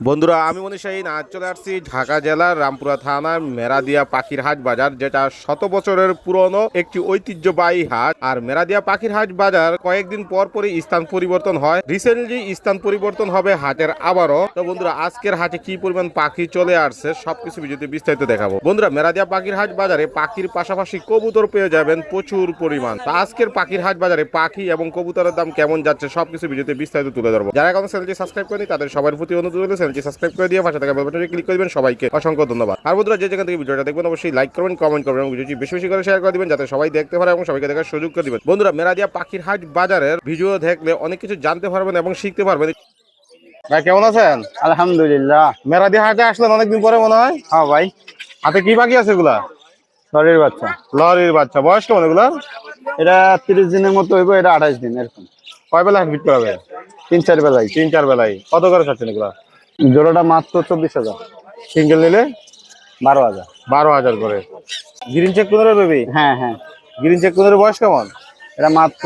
বন্ধুরা, আমি মনীষ শাহিন আজ চলে আসছি ঢাকা জেলার রামপুরা থানার মেরাদিয়া পাখির হাট বাজার, যেটা শত বছরের পুরনো একটি ঐতিহ্যবাহী হাট। আর মেরাদিয়া পাখির হাট বাজার কয়েকদিন পর পরই স্থান পরিবর্তন হয়। রিসেন্টলি স্থান পরিবর্তন হবে হাটের আবারও। তো বন্ধুরা, আজকের হাটে কি পরিমাণ পাখি চলে আসছে, সবকিছু ভিডিওতে বিস্তারিত দেখাবো। বন্ধুরা, মেরাদিয়া পাখির হাট বাজারে পাখির পাশাপাশি কবুতর পেয়ে যাবেন প্রচুর পরিমাণ। তো আজকের পাখির হাট বাজারে পাখি এবং কবুতরের দাম কেমন যাচ্ছে, সবকিছু ভিডিওতে বিস্তারিত তুলে ধরবো। যারা এখন চ্যানেলটি সাবস্ক্রাইব করেনি, তাদের সবার প্রতি অনুরোধ চ্যানেলটি সাবস্ক্রাইব করে দিয়ে পাশে থাকা বেল বাটনে ক্লিক করে দিবেন। সবাইকে অসংখ্য ধন্যবাদ। আর বন্ধুরা যে যেখান থেকে ভিডিওটা দেখবেন অবশ্যই লাইক করবেন কমেন্ট করবেন এবং ভিডিওটি বেশি বেশি করে শেয়ার করে দিবেন যাতে সবাই দেখতে পারে এবং সবাইকে দেখার সুযোগ করে দিবেন। বন্ধুরা মেরাদিয়া পাখির হাট বাজারের ভিডিও দেখলে অনেক কিছু জানতে পারবেন এবং শিখতে পারবেন। ভাই কেমন আছেন? আলহামদুলিল্লাহ। মেরাদিয়া হাটে আসলেন অনেকদিন পরে মনে হয়? হ্যাঁ ভাই। হাতে কি পাখি আছে এগুলা? শরীর বাচ্চা। লরির বাচ্চা। বয়স কেমন এগুলা এটা তিরিশ দিনের মতো হইব এটা আঠাশ দিন এরকম। কয় বেলা হাট বিক্রি হবে? তিন চার বেলায় তিন চার বেলায় কত করে খাচ্ছেন এগুলা? জোড়াটা মাত্র চব্বিশ হাজার। সিঙ্গেল নিলে বারো হাজার। বারো হাজার করে। গ্রিন চেক কোনের বেবি হ্যাঁ হ্যাঁ। গ্রিন চেক কোনের বয়স কেমন? এটা মাত্র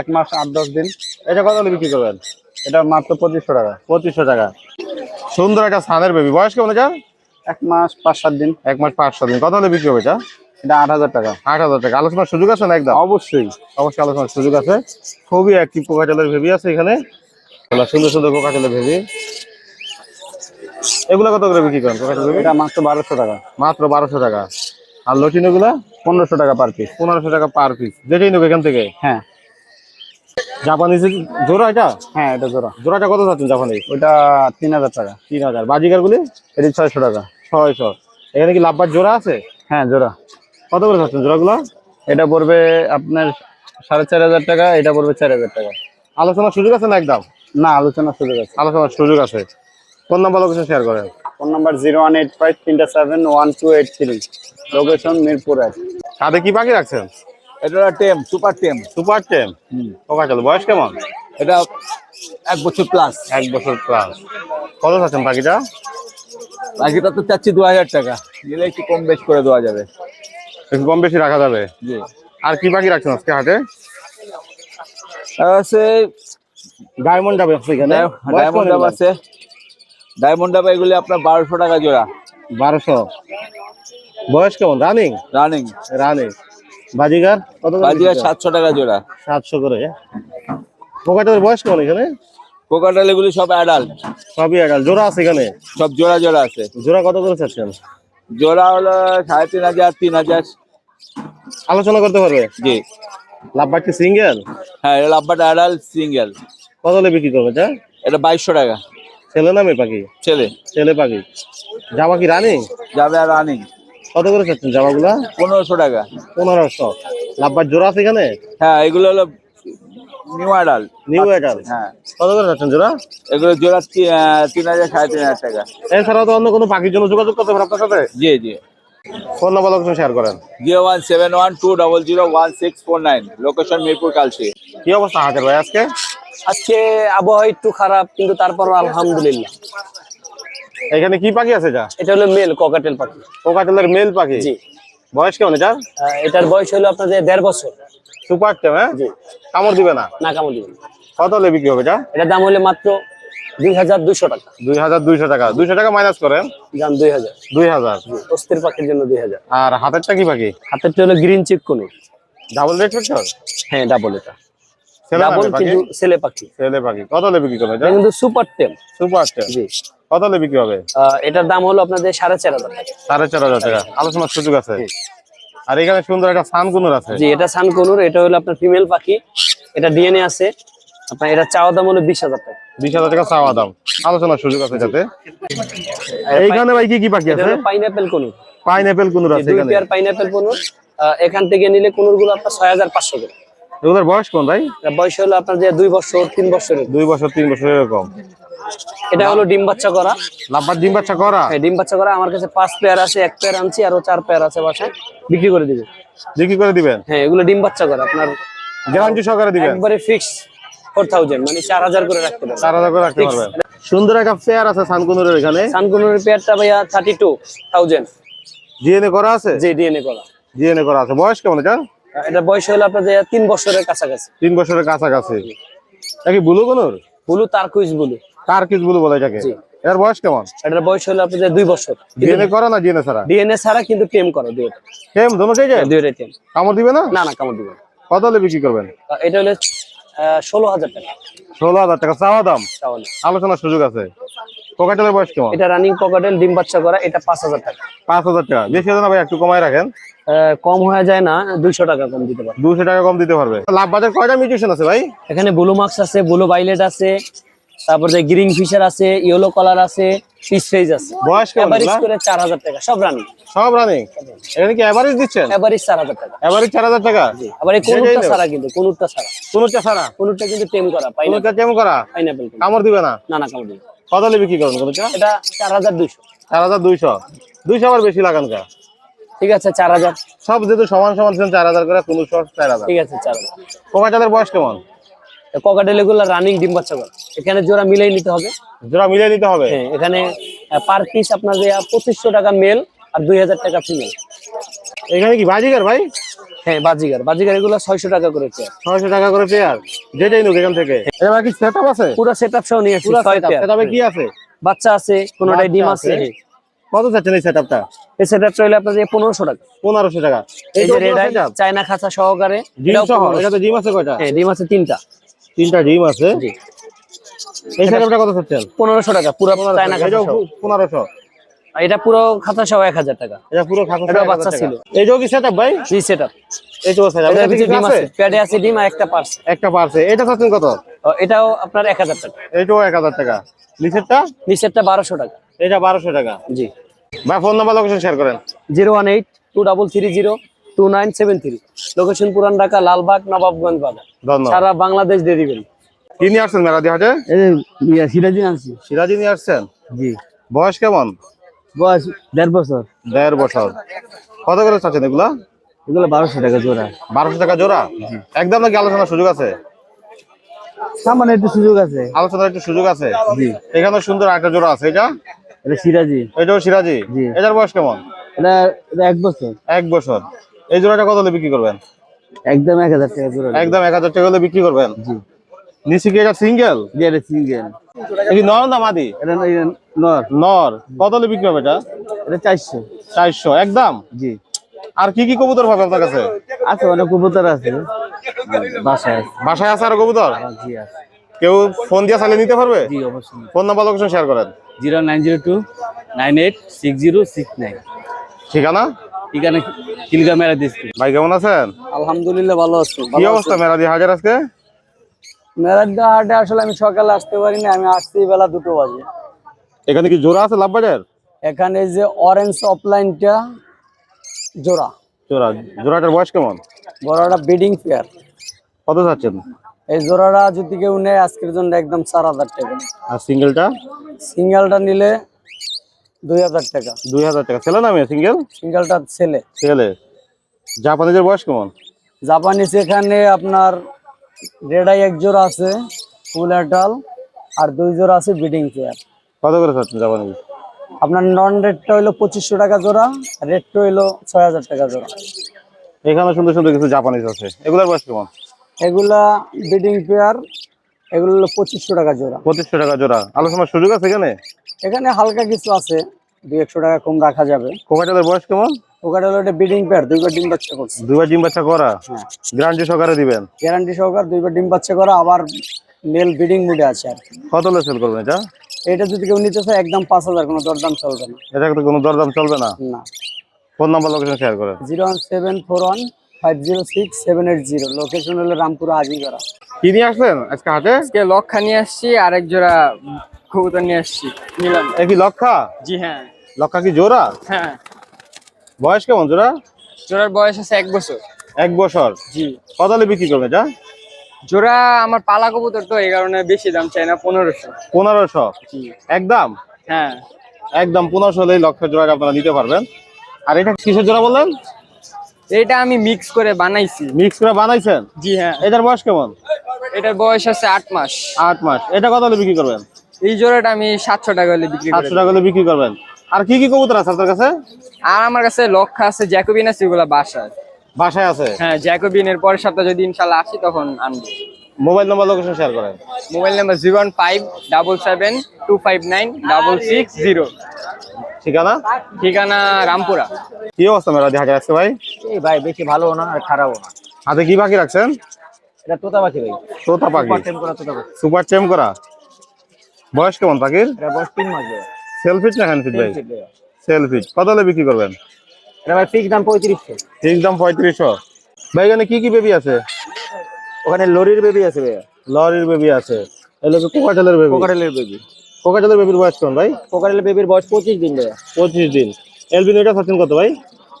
এক মাস আট দশ দিন। এটা কত হলে বিক্রি করবেন? এটা মাত্র পঁচিশশো টাকা। পঁচিশশো টাকা। সুন্দর একটা সাদের বেবি বয়স কেমন এটা? এক মাস পাঁচ সাত দিন। এক মাস পাঁচশো দিন। কত হলে বিক্রি হবে এটা? এটা আট হাজার টাকা। আট হাজার টাকা। আলোচনার সুযোগ আছে না একদম? অবশ্যই। অবশ্যই আলোচনার সুযোগ আছে। খুবই একটি পোকাচালের ভেবি আছে এখানে। সুন্দর সুন্দর পোকাচালের ভেবি এগুলো কত করে বিক্রি করেন? এটা মাত্র বারোশো টাকা। মাত্র বারোশো টাকা। আর লটিন এগুলা? পনেরোশো টাকা পার পিস পনেরোশো টাকা পার পিস যেটাই নেব এখান থেকে? হ্যাঁ। জাপানিজ জোড়া এটা? হ্যাঁ এটা জোড়া। জোড়াটা কত চাচ্ছেন জাপানিজ? তিন হাজার টাকা। তিন হাজার। বাজিকারগুলি এটি ছয়শো টাকা। ছয়শো। এখানে কি লাভবার জোড়া আছে? হ্যাঁ জোড়া। কত করে চাচ্ছেন জোড়াগুলো? এটা পড়বে আপনার সাড়ে চার হাজার টাকা এটা পড়বে চার হাজার টাকা। আলোচনার সুযোগ আছে না একদম? না আলোচনা সুযোগ আছে। আলোচনার সুযোগ আছে। কোন নাম্বার লোকেশন শেয়ার করেন। Phone number zero one eight five তিনটা seven one two eight three. Location Mirpur এক। কাঁধে কি পাখি রাখছেন? এটা টেম সুপার টেম। সুপার টেম? ওকা চলো বয়স কেমন? এটা এক বছর প্লাস এক বছর প্লাস কত চাচ্ছেন পাখিটা? বাকিটা তো চাচ্ছি দু হাজার টাকা। নিলে একটু কম বেশ করে দেওয়া যাবে। একটু কম বেশি রাখা যাবে? জি। আর কি পাখি রাখছেন আজকে হাটে? আছে ডায়মন্ড যাবে এখানে। ডায়মন্ড ডাব আছে। ডায়মন্ড ডাব এগুলি আপনার বারোশো টাকা জোড়া। বারোশো। বয়স কেমন? Running running running Baazigar? কত করেন? সাতশো টাকা জোড়া। সাতশো করে। পোকাটার বয়স কেমন এখানে? কোকাটাল এগুলি সব অ্যাডাল্ট সবই একাল জোড়া আছে এখানে? সব জোড়া জোড়া আছে। জোড়া কত করে চাচ্ছেন? জোড়া হলো সাড়ে তিন হাজার তিন হাজার। আলোচনা করতে পারবে? জি। লাভবার কি সিঙ্গেল হ্যাঁ এটা লাভবাটা অ্যাডাল্ট সিঙ্গেল কত বিক্রি করবে এটা? এটা বাইশশো টাকা। ছেলে না মেয়ে পাখি? ছেলে। ছেলে পাখি। জামা কি রানিং? যাবে আর রানিং। কত করে চাচ্ছেন জামাগুলা? পনেরোশো টাকা। পনেরোশো। লাভবার জোড়া আছে এখানে? হ্যাঁ এগুলো হলো নিউ অ্যাডাল্ট। নিউ এটাল হ্যাঁ। কত করে চাচ্ছেন জোড়া? এগুলো জোড়া তিন হাজার সাড়ে তিন হাজার টাকা। এছাড়াও তো অন্য কোনো পাখির জন্য যোগাযোগ করতে পারেন আপনার সাথে? জি জি। ফোন নাম্বার লোকেশন শেয়ার করেন। Zero one seven one two double zero one six four nine. Location Mirpur Kalshi কি অবস্থা হাটের ভাই আজকে? আজকে আবহাওয়া একটু খারাপ কিন্তু তারপরও আলহামদুলিল্লাহ। এখানে কি পাখি আছে যা এটা হলো মেল ককাটেল পাখি। পোকাটেলের মেল পাখি? জি। বয়স কেমন এটা আহ, এটার বয়স হলো আপনাদের দেড় বছর। সুপার টেম হ্যাঁ? জি। কামড় দিবে না? না কামড় দিবেন কত হলে বিক্রি হবে যা এটা? এটার দাম হলো মাত্র দুই হাজার দুইশো টাকা। দুই হাজার দুইশো টাকা। দুইশো টাকা মাইনাস করেন। দাম দুই হাজার। দুই হাজার। অস্থির পাখির জন্য দুই হাজার। আর হাতেরটা কি পাখি? হাতেরটা হলো গ্রিন চিক কোনো ডাবল রেট ফ্যাক্টর হ্যাঁ ডাবল এটা। না ডাবল মেয়ে ছেলে পাখি। ছেলে পাখি। কত হলে বিক্রি করবে এটা? এটা কিন্তু সুপার টেম। সুপার টেম। জি। কত হলে বিক্রি হবে? এটার দাম হলো আপনাদের টাকা। টাকা। আলোচনার সুযোগ আছে? আর এখানে সুন্দর একটা সানকুনুর আছে। জি এটা সানকনুর এটা হলো আপনার ফিমেল পাখি। এটা ডিএনএ আছে। আপনার এটা চাওয়া দাম হলো বিশ হাজার টাকা। বিশ হাজার টাকা চাওয়া দাম। আলোচনার সুযোগ আছে যাতে এইখানে ভাই কি কি পাখি আছে? Pineapple conure. পাইনাপেল কুনুর আছে দুই এখানে। পেয়ার পাইনাপেল পনুর এখান থেকে নিলে কোনুরগুলো আপনার ছয় হাজার পাঁচশো করে। এগুলোর বয়স কোন ভাই? বয়স হলো আপনার যে দুই বছর তিন বছরের। দুই বছর তিন বছর এরকম। এটা হলো ডিম বাচ্চা করা। লাভবার ডিম বাচ্চা করা? হ্যাঁ, ডিম বাচ্চা করা। আমার কাছে পাঁচ পেয়ার আছে এক পেয়ার আনছি আরও চার পেয়ার আছে বাসায়। বিক্রি করে দিবে বিক্রি করে দিবেন? হ্যাঁ এগুলো ডিম বাচ্চা করা আপনার গ্যারান্টি সহকারে দিবেন? একবারে ফিক্স ফোর থাউজেন্ড মানে চার হাজার করে রাখতে পারবেন। চার হাজার করে রাখতে পারবেন। সুন্দর একটা পেয়ার আছে সানকুনুরের এখানে। সানকুনুর পেয়ারটা ভাইয়া থার্টি টু থাউজেন্ড জিএনএ করা আছে? জি ডিএনএ করা। জিএনএ করা আছে। বয়স কেমন এটা? এটা বয়স হলো আপনার যে তিন বছরের কাছাকাছি। তিন বছরের কাছাকাছি। এটা কি blue conure blue turquoise blue. Kiss blue বলে এটাকে। এর বয়স কেমন? এটার বয়স হলো আপনাদের দুই বছর। ডিএনএ করা না ডিএনএ ছাড়া? ডিএনএ ছাড়া কিন্তু টেম করে দুইটা। সেম দোনো চাই যায় দুইটাই টেম কামড় দিবে না? না না কামড় দিবে। কত হলে বিক্রি করবেন? এটা হলো ষোলো হাজার টাকা। ষোলো হাজার টাকা চাওয়া দাম? আলোচনার সুযোগ আছে। কোকাটেলের বয়স কেমন? এটা রানিং পকেটেল ডিম বাচ্চা করা এটা পাঁচ হাজার টাকা। পাঁচ হাজার টাকা। বেশি না ভাই একটু কমায় রাখেন। কম হয়ে যায় না দুইশো টাকা কম দিতে পারবে। দুশো টাকা কম দিতে পারবে। লাভ বাজার কয়টা মিউটেশন আছে ভাই? এখানে ব্লু মার্কস আছে ব্লু বাইলেট আছে তারপর যে গ্রিন ফিশার আছে ইয়েলো কালার আছে পিস ফেজ আছে। বয়স এভারেজ করে চার হাজার টাকা সব রানিং সব রানিং এখানে কি অ্যাভারেজ দিচ্ছেন? এভারেজ চার হাজার টাকা। অ্যাভারেজ চার হাজার টাকা? আবার এই যেটাই কোনুরটা ছাড়া কিন্তু কোনুরটা ছাড়া। কোনোটা ছাড়া? কোনুরটা কিন্তু টেম করা পাইনাপেল কোনোটা কেমন করা? পাইনাপেল কামড় দিবে না? না না কামড় দিবে। কত হলে বিক্রি করবেন কোনোটা এটা চার হাজার দুইশো। চার হাজার দুইশো। দুইশো আবার বেশি লাগান কা? ঠিক আছে চার হাজার। সব যেহেতু সমান সমান ছিলেন চার হাজার করে কোনো শর্ট চার হাজার। ঠিক আছে চার হাজার। কোকাটালের বয়স কেমন? ককাটেল এগুলো রানিং ডিম বাচ্চা করে। এখানে জোড়া মিলাই নিতে হবে। জোড়া মিলিয়ে নিতে হবে? হ্যাঁ এখানে পার পিস আপনার যে পঁচিশশো টাকা মেল আর দুই হাজার টাকা ফিমেল এখানে কি বাজিকার ভাই? হ্যাঁ বাজিগার। বাজিগার এগুলো ছয়শো টাকা করে পেয়ার ছয়শো টাকা করে পেয়ার যেটাই নুক এখান থেকে। এবার কি সেট আছে? পুরো সেট আপ সহ নিয়ে আসছি পুরো সেট কি আছে? বাচ্চা আছে কোনোটাই ডিম আছে কত চাচ্ছেন এই সেটআপটা এই সেট আপটা হলে আপনার পনেরোশো টাকা। পনেরোশো টাকা। এই যে রেড আই চায়না খাঁচা সহকারে এটাও সহ? 1500 এটাতে জিম আছে কয়টা? হ্যাঁ ডিম আছে তিনটা। তিনটা জিম আছে? জি। এই সেটআপটা কত চাচ্ছেন? পনেরোশো টাকা পুরো চায়না খাঁচা এটাও সহ। পনেরোশো। আর এটা পুরো খাঁচা সহ এক হাজার টাকা। এটা পুরো খাতা এটাও বাচ্চা ছিল। এইটাও কি সেটআপ ভাই? জি সেট আপ এইটাও সেটআপ এটার এটা ডিম আছে? প্যাডে আছে ডিম আর একটা পার্স। একটা পারছে এটা চাচ্ছেন কত? এটাও আপনার এক হাজার টাকা। এইটাও এক হাজার টাকা। নিচেরটা? নিচেরটা বারোশো টাকা। এটা বারোশো টাকা। জি। ভাই ফোন নাম্বার লোকেশন শেয়ার করেন। Zero one eight two double three zero two nine seven three. Location পুরান ঢাকা লালবাগ নবাবগঞ্জ বাজার। সারা বাংলাদেশ ডেলিভারি কি নিয়ে আসছেন মেলাদি হাটে? সিরাজি আনছি। সিরাজি নিয়ে আসছেন? জি। বয়স কেমন? বয়স দেড় বছর। দেড় বছর। কত করে চাচ্ছেন এগুলা? এগুলো বারোশো টাকা জোড়া। বারোশো টাকা জোড়া? একদম নাকি আলোচনার সুযোগ আছে? সামান্য একটু সুযোগ আছে। আলোচনার একটু সুযোগ আছে? জি। এখানে সুন্দর একটা জোড়া আছে এটা? এটা সিরাজি। এটাও সিরাজি? জি। এটার বয়স কেমন? এটা এক বছর। এক বছর। এই জোড়াটা কত হলে বিক্রি করবেন? একদম এক হাজার টাকা জোড়া। একদম এক হাজার টাকা হলে বিক্রি করবেন? জি। নিচে কি এটা সিঙ্গেল? জি এটা সিঙ্গেল। কি নর না মাদি? এটা এটা নর। নর। কত হলে বিক্রি হবে এটা? এটা চারশো। চারশো। একদম? জি। আর কি কি কবুতর পাবে আপনার কাছে? আছে অনেক কবুতর আছে। বাসায় আছে। বাসায় আছে আর কবুতর? জি আছে। কেউ ফোন দিয়ে চালিয়ে নিতে পারবে? জি অবশ্যই। ফোন নাম্বার লোকেশন শেয়ার করেন। Zero nine zero two nine eight six zero six nine. ঠিকানা? ঠিকানা কিলগা মেরা দিচ্ছি ভাই কেমন আছেন? আলহামদুলিল্লাহ ভালো আছি। কি অবস্থা? মেলা দিয়ে হাজার আজকে? মেরাড্ডা হাটে আসলে আমি সকালে আসতে পারিনি আমি আসছি বেলা দুটো বাজে। এখানে কি জোড়া আছে লাভ বাজার এখানে যে অরেঞ্জ অফলাইনটা জোড়া। জোড়া। জোড়াটার বয়স কেমন? বড়টা বিডিং পেয়ার কত চাচ্ছেন? এই জোড়াটা যদি কেউ নেয় আজকের জন্য একদম চার হাজার টাকা। আর সিঙ্গেলটা? সিঙ্গেলটা নিলে দুই হাজার টাকা। দুই হাজার টাকা। ছেলে নামে সিঙ্গেল? সিঙ্গেলটা ছেলে। ছেলে। জাপানিদের বয়স কেমন? জাপানিজ এখানে আপনার রেডাই এক জোড়া আছে ফুল অ্যাটাল আর দুই জোড়া আছে বিডিং চেয়ার। কত করে চাচ্ছেন জাপানি আপনার নন রেটটা হইল পঁচিশশো টাকা জোড়া রেটটা হইল ছয় হাজার টাকা জোড়া। এখানে সুন্দর সুন্দর কিছু জাপানিজ আছে। এগুলোর বয়স কেমন? এগুলা বিডিং পেয়ার এগুলো হলো পঁচিশশো টাকা জোড়া। পঁচিশশো টাকা জোড়া। আলোচনার সুযোগ আছে এখানে? এখানে হালকা কিছু আছে দুই একশো টাকা কম রাখা যাবে। কোকাটাদের বয়স কেমন? বিডিং পেয়ার দুইবার ডিম বাচ্চা করছে। দুইবার ডিম বাচ্চা করা? গ্যারান্টি সহকারে দিবেন? গ্যারান্টি সহকার দুইবার ডিম বাচ্চা করা আবার মেল বিডিং মুডে আছে আর কত হলে সেল করবেন এটা? এটা যদি কেউ নিতে চায় একদম পাঁচ হাজার কোনো দরদাম চলবে না। এটা কোনো দরদাম চলবে না? না। ফোন নাম্বার লোকেশন শেয়ার করেন zero one seven four one five zero six seven eight zero location হলো রামপুর হাজিগড়া। কি নিয়ে আসলেন আজকে হাটে? আজকে লক্ষা নিয়ে আসছি আর এক জোড়া কবুতর নিয়ে আসছি। মিলন এ কি লক্ষা? জি হ্যাঁ। লক্ষা কি জোড়া? হ্যাঁ। বয়স কেমন জোড়া? জোড়ার বয়স আছে এক বছর। এক বছর। জি। কত বিক্রি করবে এটা? জোড়া আমার পালা কবুতর তো এই কারণে বেশি দাম চাই না পনেরোশো। পনেরোশো? একদম হ্যাঁ। একদম পনেরোশো হলে লক্ষের জোড়া আপনারা নিতে পারবেন। আর এটা কিসের জোড়া বললেন? এটা আমি মিক্স করে বানাইছি। মিক্স করে বানাইছেন? জি হ্যাঁ। এটার বয়স কেমন? এটার বয়স আছে আট মাস। আট মাস। এটা কত হলে বিক্রি করবেন? এই জোড়াটা আমি সাতশো টাকা হলে বিক্রি সাতশো টাকা হলে বিক্রি করবেন। আর কি কি কবুতর আছে আপনার কাছে? আর আমার কাছে লক্ষ্য আছে জ্যাকোবিন আছে এগুলো বাসায়। বাসায় আছে? হ্যাঁ জ্যাকোবিনের পরের সপ্তাহে যদি ইনশাল্লাহ আসি তখন আনব। মোবাইল নাম্বার লোকেশন শেয়ার করেন। Mobile number zero one five double seven two five nine double six zero. ঠিকানা? ঠিকানা রামপুরা। কি অবস্থা মেরাদি হাজার আজকে ভাই? এই ভাই বেশি ভালো না আর খারাপও না। হাতে কি পাখি রাখছেন? এটা তোতা পাখি ভাই। তোতা পাখি। টেম করা তোতা পাখি। সুপার চেম করা? বয়স কেমন পাখির? এটা বয়স তিন মাস ভাই। সেলফিট না হ্যান্ড ফিট ভাই। সেলফিট। কত হলে বিক্রি করবেন? এটা ভাই ফিক্স দাম পঁয়ত্রিশশো। ঠিক দাম পঁয়ত্রিশশো। ভাই এখানে কি কি বেবি আছে? ওখানে লরির বেবি আছে ভাইয়া। লরির বেবি আছে। এগুলো কোকাটেলের বেবি? কোকারেলের বেবি। কোকাটেলের বেবির বয়স কেমন ভাই? কোকারেলের বেবির বয়স পঁচিশ দিন ভাইয়া। পঁচিশ দিন। এলবিনোটা সচিন কত ভাই?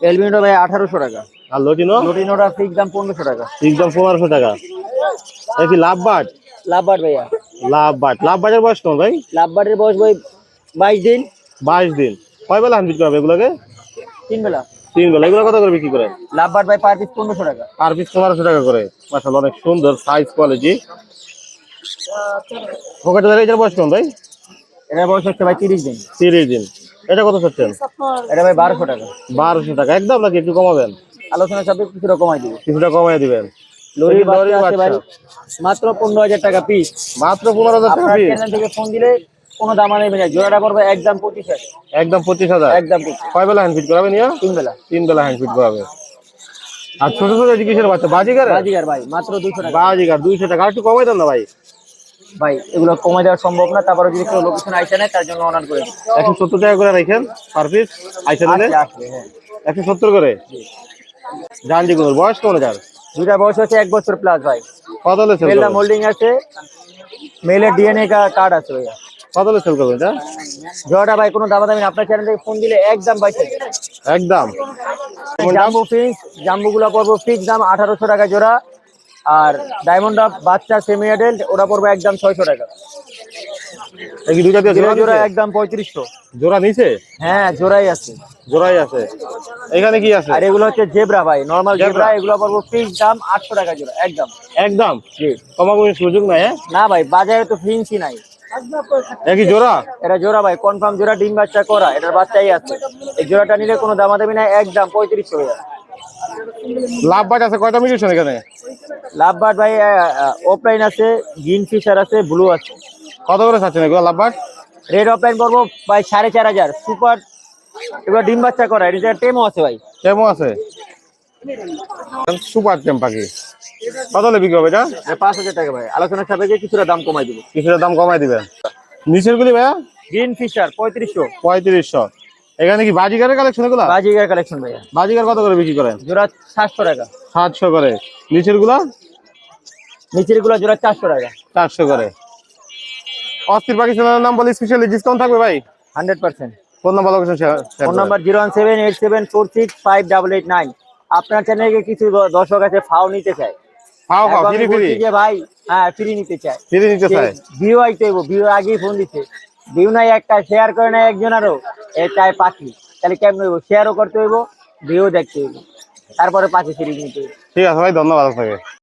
এলবিনোটা ভাই আঠারোশো টাকা। আর লটিনো লটিনোটা ফিক্স দাম পনেরোশো টাকা। ঠিক দাম পনেরোশো টাকা। কি লাভ বাট? লাভবাট ভাইয়া। লাভ বাট। লাভ বাটের বয়স কেমন ভাই? লাভবাটের বয়স ভাই বাইশ দিন। বাইশ দিন। কয় বেলা হান বিক্রি হবে এগুলোকে? তিন বেলা। তিন বেলা এগুলো কত করে বিক্রি করেন লাভবাট ভাই পার পিস পনেরোশো টাকা। আর পিস পনেরোশো টাকা করে। মাসাল অনেক সুন্দর সাইজ কোয়ালিটি পকেটের এটার বয়স কেমন ভাই? এটার বয়স হচ্ছে ভাই তিরিশ দিন। তিরিশ দিন। এটা কত চাচ্ছেন? এটা ভাই বারোশো টাকা। বারোশো টাকা। একদম নাকি একটু কমাবেন? আলোচনা কিছুটা কমাই দিবে। কিছুটা কমাই দিবেন। ভাই মাত্র পনেরো হাজার টাকা পিস মাত্র পনেরো হাজার টাকা? চ্যানেল থেকে ফোন দিলে কোনো দাম নেবে না জোড়াটা পড়বে একদম পঁচিশ হাজার। একদম পঁচিশ হাজার? একদম কয় বেলা হ্যান্ড ফিট করাবেন ইয়া তিন বেলা। তিন বেলা হ্যান্ড ফিট করাবে। আর ছোট ছোট চিকিৎসার বাচ্চা? বাজিগার? বাজিগার ভাই মাত্র দুইশো টাকা। বাজিগার দুইশো টাকা। একটু কমাই দেন না ভাই। ভাই এগুলো কমে দেওয়া সম্ভব না তারপরে যদি কেউ লোকেশন আইসে নেয় তার জন্য অনার করে। একশো সত্তর টাকা করে রাখেন পার পিস আইসা নিলে? হ্যাঁ। একশো সত্তর করে? জানজি গুলোর বয়স কেমন যার দুইটা বয়স হচ্ছে এক বছর প্লাস ভাই। কত হলে মেলটা মোল্ডিং আছে মেলের ডিএনএ কার্ড আছে ভাইয়া। কত হলে সেল করবেন এটা? জোড়াটা ভাই কোনো দাম। আপনার চ্যানেল থেকে ফোন দিলে একদম হাজার একদম। জাম্বু ফিক্স জাম্বু গুলা পড়ব ফিক্স দাম আঠারোশো টাকা জোড়া। আর ডায়মন্ড আপ বাচ্চা সেমি অ্যাডাল্ট ওটা পড়বে একদম ছয়শো টাকা। এই দুইটা জোড়া জোড়া একদম পঁয়ত্রিশশো। জোড়া নিচে হ্যাঁ জোড়াই আছে। জোড়াই আছে। এখানে কি আছে? আর এগুলো হচ্ছে জেব্রা ভাই নর্মাল জেব্রা। এগুলো পড়ব ফিক্স দাম আটশো টাকা জোড়া একদম। একদম? জি। কমা সুযোগ নাই হ্যাঁ? না ভাই বাজারে তো ফিন্সি নাই। জোড়া। এটা জোড়া ভাই কনফার্ম জোড়া ডিম বাচ্চা করা এটার বাচ্চাই আছে। এই জোড়াটা নিলে কোনো দামাদামি নাই একদম পঁয়ত্রিশশো লাভ বাট আছে কয়টা এখানে? লাভ বাট ভাই অফলাইন আছে গ্রিন ফিশার আছে ব্লু আছে। কত করে চাচ্ছেন এগুলো লাভ বাট? রেড অফলাইন পড়ব ভাই সাড়ে চার হাজার। সুপার এবার ডিম বাচ্চা করা এটা টেমও আছে ভাই। কেমন আছে। সুপার টেম পাখি। কত হলে বিক্রি হবে এটা? পাঁচ হাজার টাকা ভাই। আলোচনার সাপেক্ষে কিছুটা দাম কমাই দিব। কিছুটা দাম কমাই দিবেন নিচের গুলি ভাইয়া? গ্রিন ফিশার পঁয়ত্রিশশো। পঁয়ত্রিশশো। এখানে কি বাজিগারের কালেকশন এগুলো? বাজিগার কালেকশন ভাইয়া। বাজিগার কত করে বিক্রি করেন? জোড়া সাতশো টাকা। সাতশো করে। নিচেরগুলা? নিচেরগুলো জোড়া চারশো টাকা। চারশো করে। অস্থির পাকিস্তানের নাম বলে স্পেশালি ডিসকাউন্ট থাকবে ভাই? Hundred percent. Phone number location phone number zero one seven eight seven four six five double eight nine. আপনার চ্যানেলে কিছু দর্শক আছে ফাও নিতে চায়। খাও খাও ফ্রি ফ্রি। যে ভাই হ্যাঁ ফ্রি নিতে চায়। ফ্রি নিতে চায়। ভিউ আইতে হইব ভিউ আগেই ফোন দিচ্ছে ভিউ নাই একটা শেয়ার করে না একজন আরও এ চায় পাখি। তাহলে কেমন হইব? শেয়ারও করতে হইব ভিউ দেখতে হইব। তারপরে পাখি ফ্রি নিতে ঠিক আছে ভাই ধন্যবাদ আপনাকে।